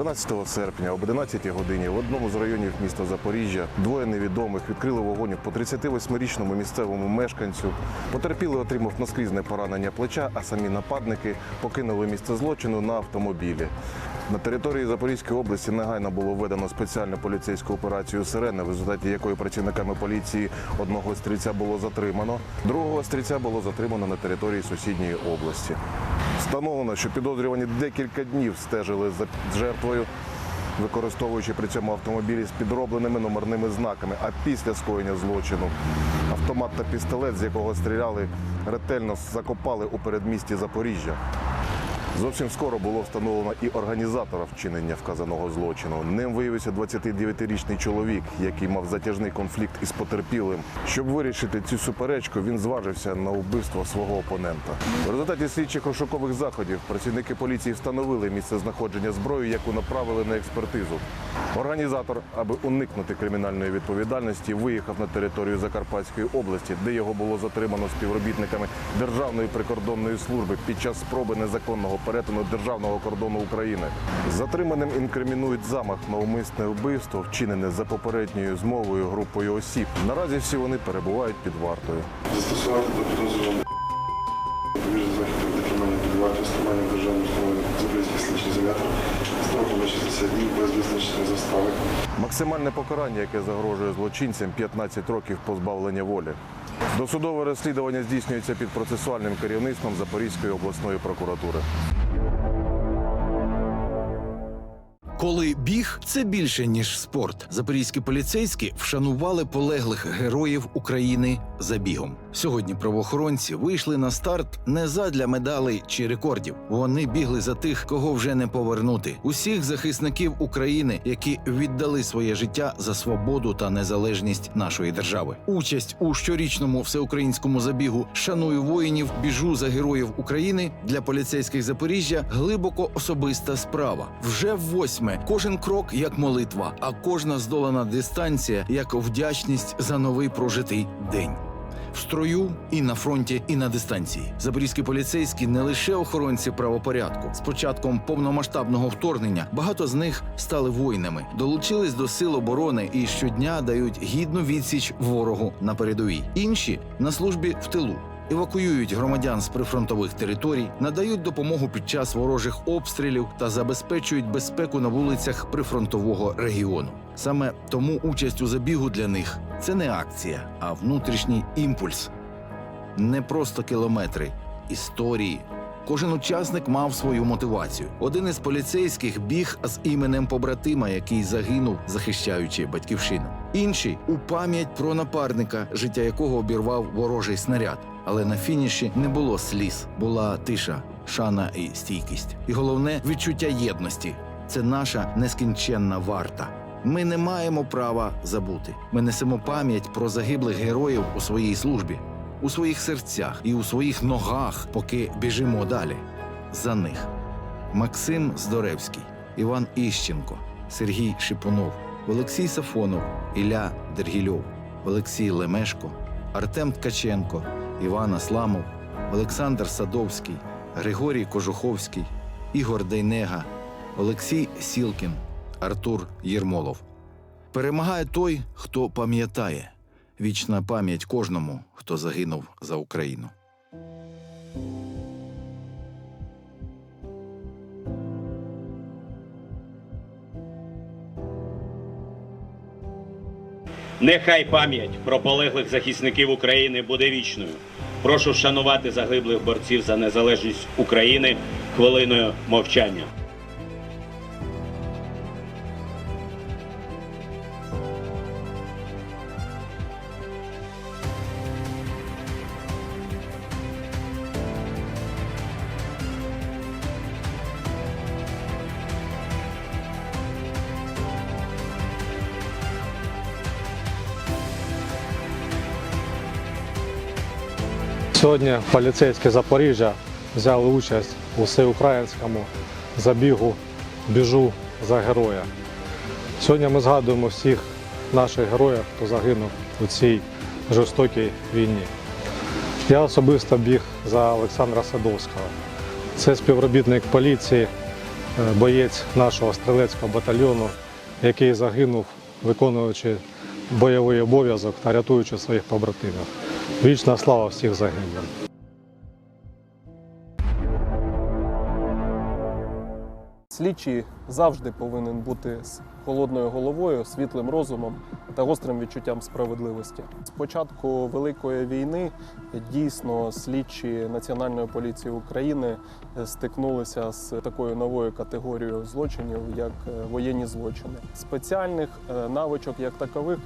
13 серпня об 11 годині в одному з районів міста Запоріжжя двоє невідомих відкрили вогонь по 38-річному місцевому мешканцю. Потерпілий отримав наскрізне поранення плеча, а самі нападники покинули місце злочину на автомобілі. На території Запорізької області негайно було введено спеціальну поліцейську операцію Сирена, в результаті якої працівниками поліції одного стрільця було затримано, другого стрільця було затримано на території сусідньої області. Встановлено, що підозрювані декілька днів стежили за жертвою, використовуючи при цьому автомобілі з підробленими номерними знаками. А після скоєння злочину автомат та пістолет, з якого стріляли, ретельно закопали у передмісті Запоріжжя. Зовсім скоро було встановлено і організатора вчинення вказаного злочину. Ним виявився 29-річний чоловік, який мав затяжний конфлікт із потерпілим. Щоб вирішити цю суперечку, він зважився на вбивство свого опонента. В результаті слідчих розшукових заходів працівники поліції встановили місце знаходження зброї, яку направили на експертизу. Організатор, аби уникнути кримінальної відповідальності, виїхав на територію Закарпатської області, де його було затримано співробітниками Державної прикордонної служби під час спроби незаконного перетину державного кордону України. Затриманим інкримінують замах на умисне вбивство, вчинене за попередньою змовою групою осіб. Наразі всі вони перебувають під вартою. Застосувати до підозрюваних запобіжних заходів до тримання під вартою стримання державної установи Запорізький слідчий ізолятор строком на 60 днів без визначення застави. Максимальне покарання, яке загрожує злочинцям 15 років позбавлення волі. Досудове розслідування здійснюється під процесуальним керівництвом Запорізької обласної прокуратури. Коли біг це більше ніж спорт. Запорізькі поліцейські вшанували полеглих героїв України забігом. Сьогодні правоохоронці вийшли на старт не задля медалей чи рекордів. Вони бігли за тих, кого вже не повернути. Усіх захисників України, які віддали своє життя за свободу та незалежність нашої держави. Участь у щорічному всеукраїнському забігу Шаную воїнів, біжу за героїв України для поліцейських Запоріжжя глибоко особиста справа. Вже восьме кожен крок як молитва, а кожна здолана дистанція як вдячність за новий прожитий день. В строю і на фронті, і на дистанції. Запорізькі поліцейські не лише охоронці правопорядку. З початком повномасштабного вторгнення багато з них стали воїнами, долучились до сил оборони і щодня дають гідну відсіч ворогу на передовій. Інші на службі в тилу. Евакуюють громадян з прифронтових територій, надають допомогу під час ворожих обстрілів та забезпечують безпеку на вулицях прифронтового регіону. Саме тому участь у забігу для них це не акція, а внутрішній імпульс. Не просто кілометри, історії. Кожен учасник мав свою мотивацію. Один із поліцейських біг з іменем побратима, який загинув, захищаючи батьківщину. Інший у пам'ять про напарника, життя якого обірвав ворожий снаряд. Але на фініші не було сліз, була тиша, шана і стійкість. І головне відчуття єдності це наша нескінченна варта. Ми не маємо права забути. Ми несемо пам'ять про загиблих героїв у своїй службі, у своїх серцях і у своїх ногах, поки біжимо далі. За них Максим Здоревський, Іван Іщенко, Сергій Шипунов, Олексій Сафонов, Ілля Дергільов, Олексій Лемешко, Артем Ткаченко, Іван Асламов, Олександр Садовський, Григорій Кожуховський, Ігор Дейнега, Олексій Сілкін, Артур Єрмолов. Перемагає той, хто пам'ятає. Вічна пам'ять кожному, хто загинув за Україну. Нехай пам'ять про полеглих захисників України буде вічною. Прошу вшанувати загиблих борців за незалежність України хвилиною мовчання. Сьогодні поліцейські Запоріжжя взяли участь у всеукраїнському забігу Біжу за героя. Сьогодні ми згадуємо всіх наших героїв, хто загинув у цій жорстокій війні. Я особисто біг за Олександра Садовського. Це співробітник поліції, боєць нашого стрілецького батальйону, який загинув, виконуючи бойовий обов'язок та рятуючи своїх побратимів. Вічна слава всіх загиблим. Слідчий завжди повинен бути з холодною головою, світлим розумом та гострим відчуттям справедливості. З початку Великої війни дійсно слідчі Національної поліції України стикнулися з такою новою категорією злочинів, як е, воєнні злочини. Спеціальних е, навичок як такових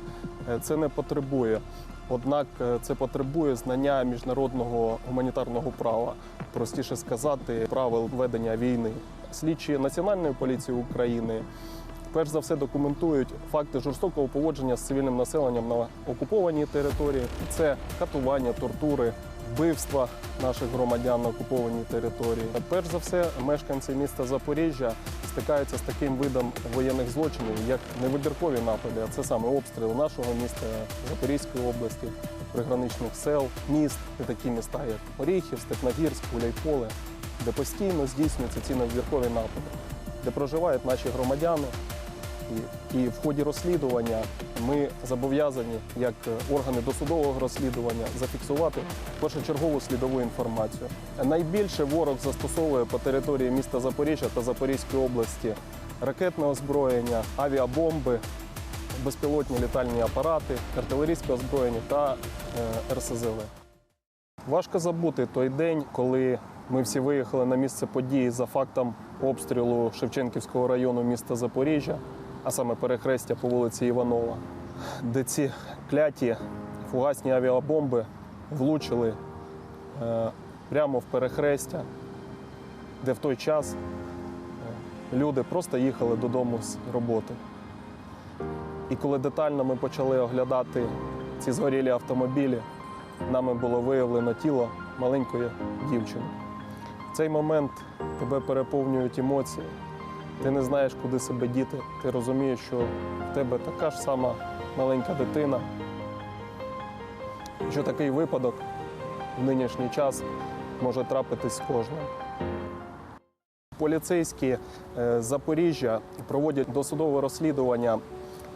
е, це не потребує. Однак е, це потребує знання міжнародного гуманітарного права, простіше сказати, правил ведення війни. Слідчі Національної поліції України перш за все документують факти жорстокого поводження з цивільним населенням на окупованій території. Це катування, тортури, вбивства наших громадян на окупованій території. Перш за все, мешканці міста Запоріжжя стикаються з таким видом воєнних злочинів, як невибіркові напади, а це саме обстріл нашого міста Запорізької області, приграничних сел, міст, і такі міста, як Оріхів, Степногірськ, Гуляйполе, де постійно здійснюються ці невибіркові напади, де проживають наші громадяни. І, в ході розслідування ми зобов'язані, як органи досудового розслідування, зафіксувати першочергову слідову інформацію. Найбільше ворог застосовує по території міста Запоріжжя та Запорізької області ракетне озброєння, авіабомби, безпілотні літальні апарати, артилерійське озброєння та е, РСЗВ. Важко забути той день, коли ми всі виїхали на місце події за фактом обстрілу Шевченківського району міста Запоріжжя, а саме перехрестя по вулиці Іванова, де ці кляті фугасні авіабомби влучили е, прямо в перехрестя, де в той час е, люди просто їхали додому з роботи. І коли детально ми почали оглядати ці згорілі автомобілі, нами було виявлено тіло маленької дівчини. В цей момент тебе переповнюють емоції. Ти не знаєш, куди себе діти. Ти розумієш, що в тебе така ж сама маленька дитина. Що такий випадок в нинішній час може трапитись з кожним. Поліцейські е, Запоріжжя проводять досудове розслідування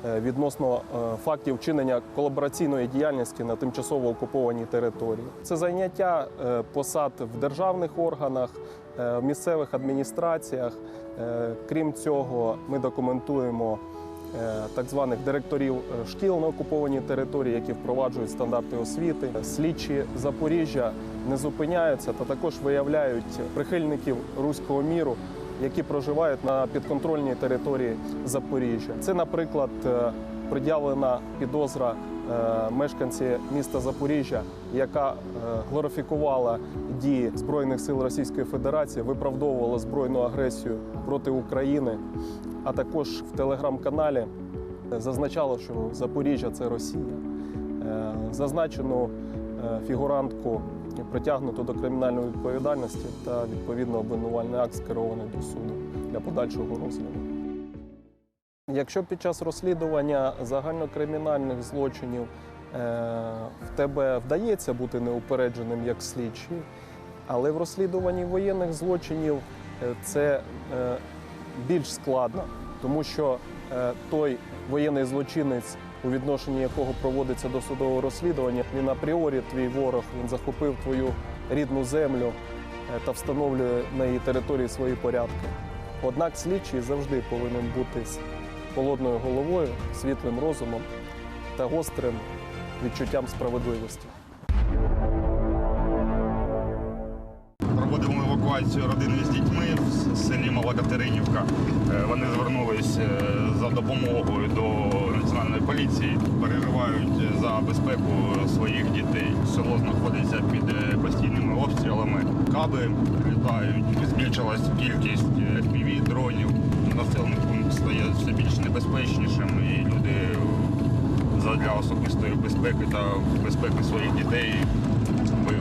відносно е, фактів вчинення колабораційної діяльності на тимчасово окупованій території. Це зайняття е, посад в державних органах, е, в місцевих адміністраціях. Е, Крім цього, ми документуємо е, так званих директорів е, шкіл на окупованій території, які впроваджують стандарти освіти. Слідчі Запоріжжя не зупиняються та також виявляють прихильників руського міру, які проживають на підконтрольній території Запоріжжя. Це, наприклад, е, пред'явлена підозра е, мешканці міста Запоріжжя, яка е, глорифікувала дії збройних сил Російської Федерації, виправдовувала збройну агресію проти України, а також в телеграм-каналі зазначало, що Запоріжжя це Росія. Зазначену е, фігурантку притягнуто до кримінальної відповідальності та відповідно обвинувальний акт скерований до суду для подальшого розгляду. Якщо під час розслідування загальнокримінальних злочинів е, в тебе вдається бути неупередженим як слідчий, але в розслідуванні воєнних злочинів е, це е, більш складно, тому що е, той воєнний злочинець, у відношенні якого проводиться досудове розслідування, він апріорі твій ворог, він захопив твою рідну землю е, та встановлює на її території свої порядки. Однак слідчий завжди повинен бути з холодною головою, світлим розумом та гострим відчуттям справедливості. Проводимо евакуацію родини з дітьми в селі Мала Катеринівка. Е, Вони звернулись е, за допомогою до поліції, переживають за безпеку своїх дітей. Село знаходиться під е, постійними обстрілами. Каби літають, збільшилась кількість FPV, дронів. Населений пункт стає все більш небезпечнішим, і люди задля особистої безпеки та безпеки своїх дітей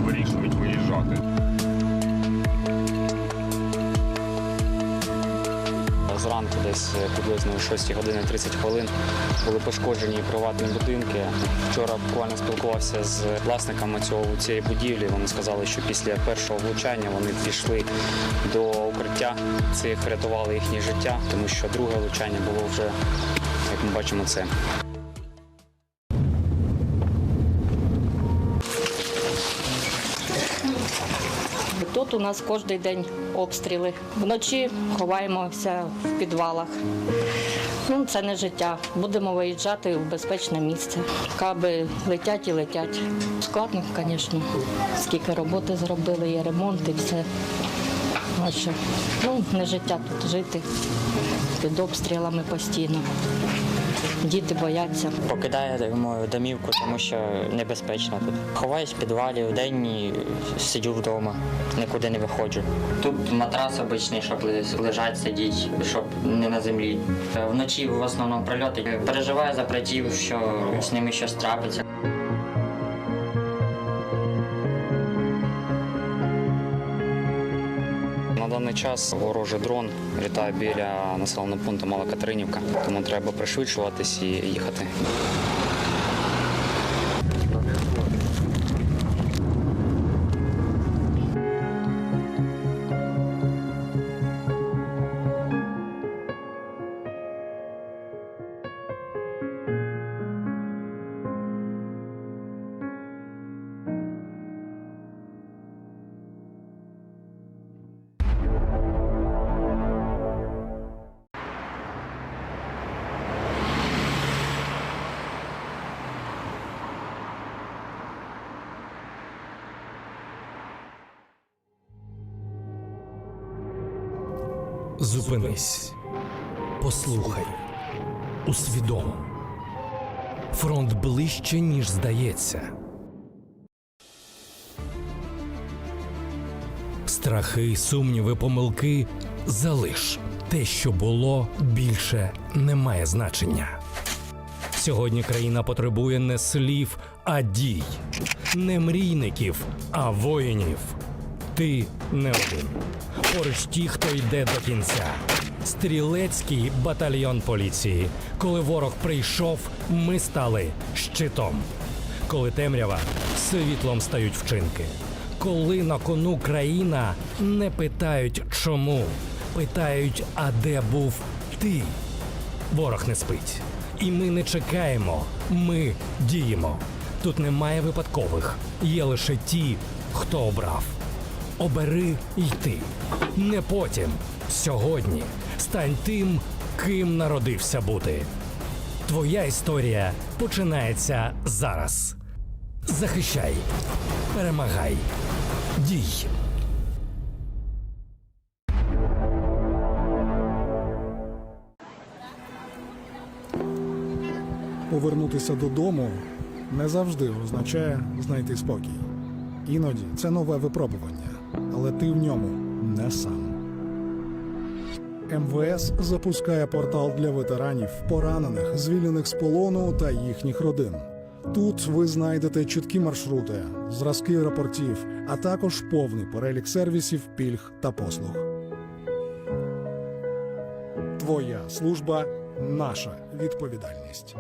вирішують виїжджати. Десь приблизно о 6 години 30 хвилин були пошкоджені приватні будинки. Вчора буквально спілкувався з власниками цього цієї будівлі. Вони сказали, що після першого влучання вони пішли до укриття. Цих рятували їхнє життя, тому що друге влучання було вже, як ми бачимо, це. Тут у нас кожен день обстріли. Вночі ховаємося в підвалах. Ну, це не життя. Будемо виїжджати в безпечне місце. Каби летять і летять. Складно, звісно. Скільки роботи зробили, є ремонт і все. Ну, не життя тут жити під обстрілами постійно. Діти бояться. Покидаємо домівку, тому що небезпечно тут. Ховаюсь в підвалі в день і сиджу вдома, нікуди не виходжу. Тут матрас обичний, щоб лежать, сидіти, щоб не на землі. Вночі в основному прильоти. Переживаю за братів, що з ними щось трапиться. Час ворожий дрон літає біля населеного пункту Мала Катеринівка, тому треба пришвидшуватись і їхати. Зупинись, послухай, усвідом. Фронт ближче, ніж здається. Страхи, сумніви, помилки залиш. Те, що було, більше не має значення. Сьогодні країна потребує не слів, а дій, не мрійників, а воїнів. Ти не один. Поруч ті, хто йде до кінця. Стрілецький батальйон поліції. Коли ворог прийшов, ми стали щитом. Коли темрява, світлом стають вчинки. Коли на кону країна не питають чому, питають, а де був ти. Ворог не спить. І ми не чекаємо, ми діємо. Тут немає випадкових, є лише ті, хто обрав. Обери йти. Не потім. Сьогодні. Стань тим, ким народився бути. Твоя історія починається зараз. Захищай. Перемагай. Дій. Повернутися додому не завжди означає знайти спокій. Іноді це нове випробування, але ти в ньому не сам. МВС запускає портал для ветеранів, поранених, звільнених з полону та їхніх родин. Тут ви знайдете чіткі маршрути, зразки рапортів, а також повний перелік сервісів, пільг та послуг. Твоя служба наша відповідальність.